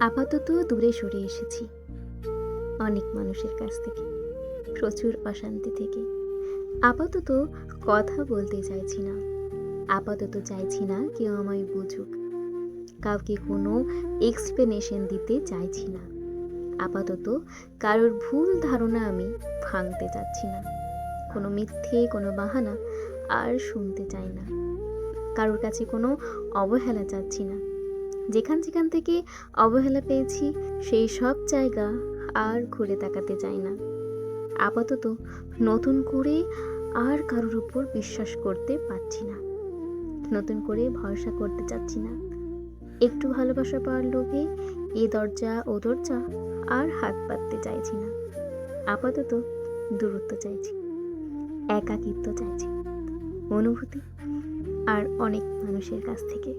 আপাতত দূরে সরে এসেছি। অনেক মানুষের কাছ থেকে, প্রচুর অশান্তি থেকে। আপাতত কথা বলতে চাইছি না। আপাতত চাইছি না কেউ আমায় বুঝুক। কাউকে কোনো এক্সপ্লেনেশন দিতে চাইছি না। আপাতত কারোর ভুল ধারণা আমি ভাঙতে চাচ্ছি না। কোনো মিথ্যে, কোনো বাহানা আর শুনতে চাই না। কারোর কাছে কোনো অবহেলা চাচ্ছি না। যেখান যেখান থেকে অবহেলা পেয়েছি, সেই সব জায়গা আর ঘুরে তাকাতে চাই না। আপাতত নতুন করে আর কারোর উপর বিশ্বাস করতে পারছি না। নতুন করে ভরসা করতে চাচ্ছি না। একটু ভালোবাসা পাওয়ার লোভে এ দরজা, ও দরজা আর হাত পাততে চাইছি না। আপাতত দূরত্ব চাইছি, একাকিত্ব চাইছি, অনুভূতি আর অনেক মানুষের কাছ থেকে।